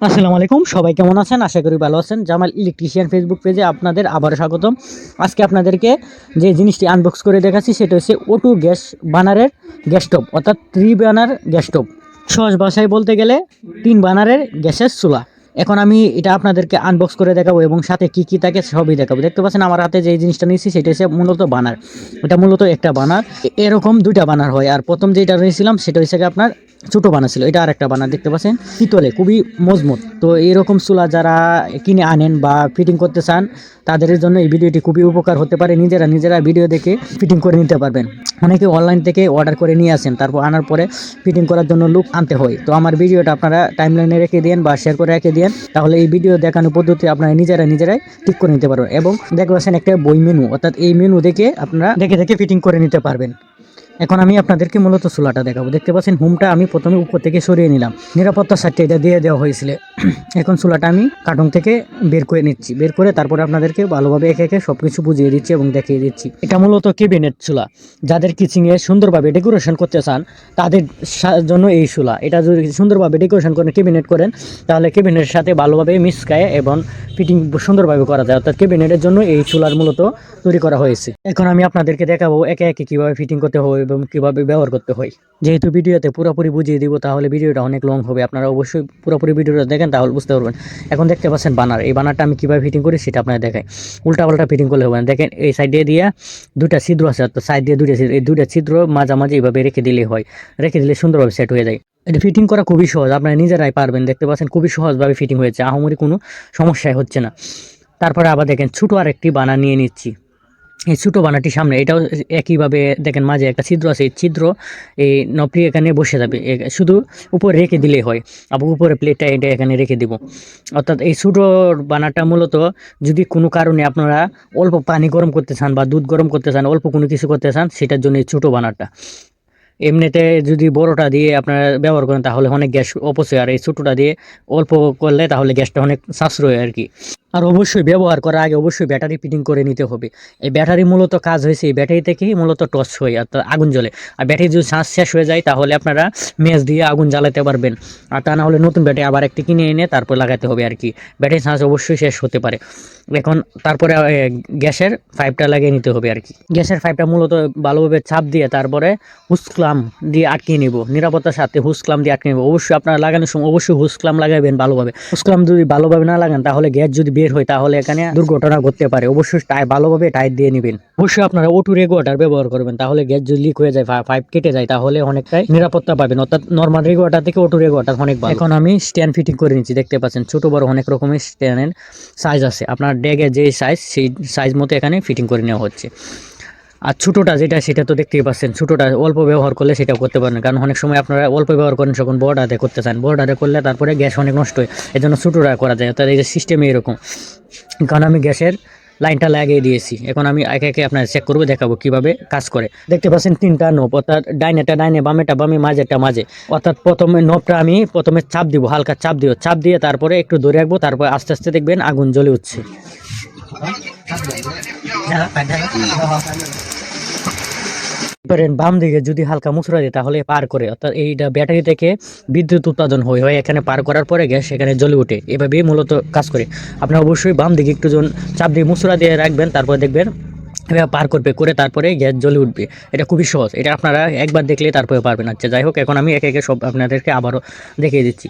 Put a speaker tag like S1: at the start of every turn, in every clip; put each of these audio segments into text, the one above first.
S1: আসসালামু আলাইকুম, সবাই কেমন আছেন? আশা করি ভালো আছেন। জামাল ইলেকট্রিশিয়ান ফেসবুক পেজে আপনাদের আবারও স্বাগতম। আজকে আপনাদেরকে যে জিনিসটি আনবক্স করে দেখাচ্ছি, সেটা হচ্ছে ওটু গ্যাস বানারের গ্যাস স্টোভ, অর্থাৎ থ্রি বানার গ্যাস স্টোভ। সহজ ভাষায় বলতে গেলে, তিন বানারের গ্যাসের চুলা। এখন আমি এটা আপনাদেরকে আনবক্স করে দেখাবো এবং সাথে কি কি থাকে সবই দেখাবো। দেখতে পাচ্ছেন, আমার হাতে যে জিনিসটা নিয়েছি, সেটা হচ্ছে মূলত বানার। এটা মূলত একটা বানার। এরকম দুইটা বানার হয়। আর প্রথম যেটা নিয়েছিলাম, সেটা হচ্ছে আপনার ছোটো বানা ছিল, এটা আর একটা বানা, দেখতে পাচ্ছেন? পিতলে, খুবই মজবুত। তো এরকম চুলা যারা কিনে আনেন বা ফিটিং করতে চান, তাদের জন্য এই ভিডিওটি খুবই উপকার হতে পারে। নিজেরা নিজেরা ভিডিও দেখে ফিটিং করে নিতে পারবেন। অনেকে অনলাইন থেকে অর্ডার করে নিয়ে আসেন, তারপর আনার পরে ফিটিং করার জন্য লুক আনতে হয়। তো আমার ভিডিওটা আপনারা টাইমলাইনে রেখে দিন বা শেয়ার করে রেখে দিন তাহলে এই ভিডিও দেখানোর পদ্ধতি আপনারা নিজেরা নিজেরাই ঠিক করে নিতে পারবেন। এবং দেখতে পাচ্ছেন একটা বই মেনু অর্থাৎ এই মেনু দেখে আপনারা দেখে দেখে ফিটিং করে নিতে পারবেন। এখন আমি আপনাদেরকে মূলত চুলাটা দেখাবো। দেখতে পাচ্ছেন, হোমটা আমি প্রথমে উপর থেকে সরিয়ে নিলাম। নিরাপত্তা সাইডটা এটা দিয়ে দেওয়া হয়েছিল। এখন চুলাটা আমি কার্টুন থেকে বের করে নিচ্ছি। বের করে তারপরে আপনাদেরকে ভালোভাবে একে একে সব কিছু বুঝিয়ে দিচ্ছি এবং দেখিয়ে দিচ্ছি। এটা মূলত কেবিনেট চুলা। যাদের কিচিংয়ে সুন্দরভাবে ডেকোরেশন করতে চান, তাদের জন্য এই চুলা। এটা যদি সুন্দরভাবে ডেকোরেশন করেন কেবিনেট করেন, তাহলে কেবিনেটের সাথে ভালোভাবে মিসকায় এবং ফিটিং সুন্দরভাবে করা যায়। অর্থাৎ কেবিনেটের জন্য এই চুলার মূলত তৈরি করা হয়েছে। এখন আমি আপনাদেরকে দেখাবো একে একে কীভাবে ফিটিং করতে হয় এবং কীভাবে ব্যবহার করতে হয়। যেহেতু ভিডিওতে পুরোপুরি বুঝিয়ে দিব, তাহলে ভিডিওটা অনেক লং হবে। আপনারা অবশ্যই পুরোপুরি ভিডিওটা দেখেন, তাহলে বুঝতে পারবেন। এখন দেখতে পাচ্ছেন বানার এই বানারটা আমি কীভাবে ফিটিং করি সেটা আপনারা দেখাই উল্টা পাল্টা ফিটিং করলে হবে না। দেখেন, এই সাইডে দিয়ে দুটা ছিদ্র আছে তো সাইড দিয়ে দুটা ছিদ্র এই দুটা ছিদ্র মাঝামাঝি এইভাবে রেখে দিলে হয়। রেখে দিলে সুন্দরভাবে সেট হয়ে যায়। এটা ফিটিং করা খুবই সহজ। আপনারা নিজেরাই পারবেন। দেখতে পাচ্ছেন, খুবই সহজভাবে ফিটিং হয়েছে। আহামরি কোনো সমস্যাই হচ্ছে না। তারপরে আবার দেখেন, ছোটো আরেকটি বানা নিয়ে নিচ্ছি। এই ছোটো বানাটির সামনে, এটাও একইভাবে দেখেন মাঝে একটা ছিদ্র আছে, এই ছিদ্র এই নপরি এখানে বসে যাবে শুধু উপরে রেখে দিলেই হয়, আবার উপরে প্লেটটা এটা এখানে রেখে দিব। অর্থাৎ এই ছোটো বানাটা মূলত যদি কোনো কারণে আপনারা অল্প পানি গরম করতে চান বা দুধ গরম করতে চান, অল্প কোনো কিছু করতে চান, সেটার জন্য এই ছোটো বানাটা। এমনিতে যদি বড়টা দিয়ে আপনারা ব্যবহার করেন, তাহলে অনেক গ্যাস অপচয়। আর এই ছোটোটা দিয়ে অল্প করলে তাহলে গ্যাসটা অনেক সাশ্রয় আর কি। আর অবশ্যই ব্যবহার করার আগে অবশ্যই ব্যাটারি ফিটিং করে নিতে হবে। এই ব্যাটারি মূলত কাজ হয়েছে এই ব্যাটারি থেকেই মূলত টর্চ হয় অর্থাৎ আগুন জ্বলে। আর ব্যাটারি যদি চার্জ শেষ হয়ে যায়, তাহলে আপনারা মেজ দিয়ে আগুন জ্বালাতে পারবেন। আর তা না হলে নতুন ব্যাটারি আবার একটি কিনে এনে তারপর লাগাতে হবে আর কি। ব্যাটারি শ্বাস অবশ্যই শেষ হতে পারে। এখন তারপরে গ্যাসের পাইপটা লাগিয়ে নিতে হবে আর কি। গ্যাসের পাইপটা মূলত ভালোভাবে চাপ দিয়ে তারপরে হুসক্লাম দিয়ে আটকে নিব, নিরাপত্তার সাথে হুসক্লাম দিয়ে আটকে নিব। অবশ্যই আপনারা লাগানোর সময় অবশ্যই হুসক্লাম লাগাবেন ভালোভাবে। হুসক্লাম যদি ভালোভাবে না লাগান, তাহলে গ্যাস যদি বের হয়, তাহলে এখানে দুর্ঘটনা ঘটতে পারে। অবশ্যই টাই ভালোভাবে টাইট দিয়ে নেবেন। অবশ্যই আপনারা ওটু রেগুয়াটার ব্যবহার করবেন, তাহলে গ্যাস যদি লিক হয়ে যায় পাইপ কেটে যায়, তাহলে অনেকটাই নিরাপত্তা পাবেন। অর্থাৎ নর্মাল রেগুয়াটার থেকে ওটু রেগুয়াটার অনেক ভালো। এখন আমি স্ট্যান্ড ফিটিং করে নিচ্ছি, দেখতে পাচ্ছেন ছোট বড় অনেক রকমের স্ট্যান্ডের সাইজ আছে। আপনার ড্যাগের যে সাইজ সেই সাইজ মতো এখানে ফিটিং করে নেওয়া হচ্ছে। আর ছোটোটা যেটা, সেটা তো দেখতেই পাচ্ছেন, ছোটোটা অল্প ব্যবহার করলে সেটাও করতে পারেন কারণ অনেক সময় আপনারা অল্প ব্যবহার করেন যখন হাতে করতে চান। হাতে করলে তারপরে গ্যাস অনেক নষ্ট হয় এই জন্য ছোটোটা করা যায়। অর্থাৎ এই যে সিস্টেমে এরকম কারণ আমি গ্যাসের লাইনটা লাগিয়ে দিয়েছি। এখন আমি একে একে আপনার চেক করব, দেখাবো কীভাবে কাজ করে। দেখতে পাচ্ছেন তিনটা নোপ অর্থাৎ ডাইনেটা ডাইনে বামেটা বামে মাঝেটা মাঝে। অর্থাৎ প্রথমে নোপটা আমি প্রথমে চাপ দিব, হালকা চাপ দিব চাপ দিয়ে তারপরে একটু ধরে রাখব, তারপর আস্তে আস্তে দেখবেন আগুন জ্বলে উঠছে। পারেন বাম দিকে যদি হালকা মুচড়া দেয়, তাহলে পার করে। অর্থাৎ এইটা ব্যাটারি থেকে বিদ্যুৎ উৎপাদন হয় হয় এখানে পার করার পরে গ্যাস সেখানে জ্বলে ওঠে। এভাবেই মূলত কাজ করে। আপনারা অবশ্যই বাম দিকে একটু জন চাপ দিয়ে মুচড়া দিয়ে রাখবেন, তারপর দেখবেন পার করবে, করে তারপরে গ্যাস জ্বলে উঠবে। এটা খুবই সহজ। এটা আপনারা একবার দেখলে তারপরে পারবেন। আচ্ছা যাই হোক, এখন আমি একে একে সব আপনাদেরকে আবারও দেখিয়ে দিচ্ছি।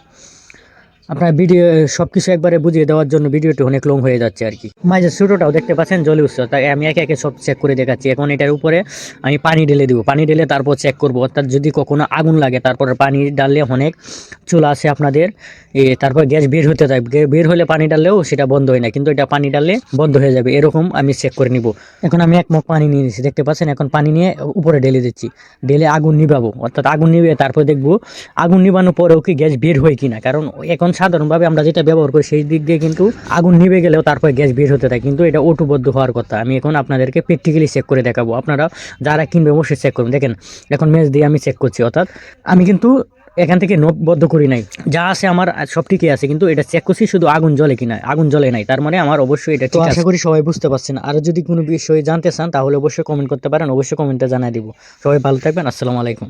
S1: আপনার ভিডিও সব কিছু একবারে বুঝিয়ে দেওয়ার জন্য ভিডিওটি অনেক লং হয়ে যাচ্ছে আর কি। মাঝে ছোটোটাও দেখতে পাচ্ছেন জলে উঠছে। তাই আমি একে একে সব চেক করে দেখাচ্ছি। এখন এটার উপরে আমি পানি ঢেলে দিব। পানি ঢেলে তারপর চেক করব। অর্থাৎ যদি কখনো আগুন লাগে, তারপর পানি ডাললে অনেক চুলা আছে আপনাদের। এ, তারপর গ্যাস বের হতে যায় বের হলে পানি ডাললেও সেটা বন্ধ হয় না। কিন্তু এটা পানি ডাললে বন্ধ হয়ে যাবে। এরকম আমি চেক করে নিব। এখন আমি এক মগ পানি নিয়ে নিচ্ছি দেখতে পাচ্ছেন, এখন পানি নিয়ে উপরে ঢেলে দিচ্ছি। ঢেলে আগুন নিবাবো অর্থাৎ আগুন নিবে তারপর দেখব, আগুন নিবানোর পরেও কি গ্যাস বের হয় কিনা? কারণ এখন সাধারণভাবে আমরা যেটা ব্যবহার করি সেই দিক দিয়ে কিন্তু আগুন নিবে গেলেও তারপর গ্যাস বের হতে থাকে। কিন্তু এটা ওটুবদ্ধ হওয়ার কথা। আমি এখন আপনাদেরকে প্র্যাকটিক্যালি চেক করে দেখাবো। আপনারা যারা কিনবে অবশ্যই চেক করুন। দেখেন এখন ম্যাচ দিয়ে আমি চেক করছি অর্থাৎ আমি কিন্তু এখান থেকে নোট বদ্ধ করি নাই। যা আছে আমার সব ঠিকই আছে কিন্তু এটা চেক করছি শুধু আগুন জ্বলে কিনা আগুন জ্বলে নাই। তার মানে আমার অবশ্যই এটা ঠিক আশা করি সবাই বুঝতে পারছেন। আর যদি কোনো বিষয়ে জানতে চান তাহলে অবশ্যই কমেন্ট করতে পারেন অবশ্যই কমেন্টে জানাই দিব। সবাই ভালো থাকবেন আসসালামু আলাইকুম।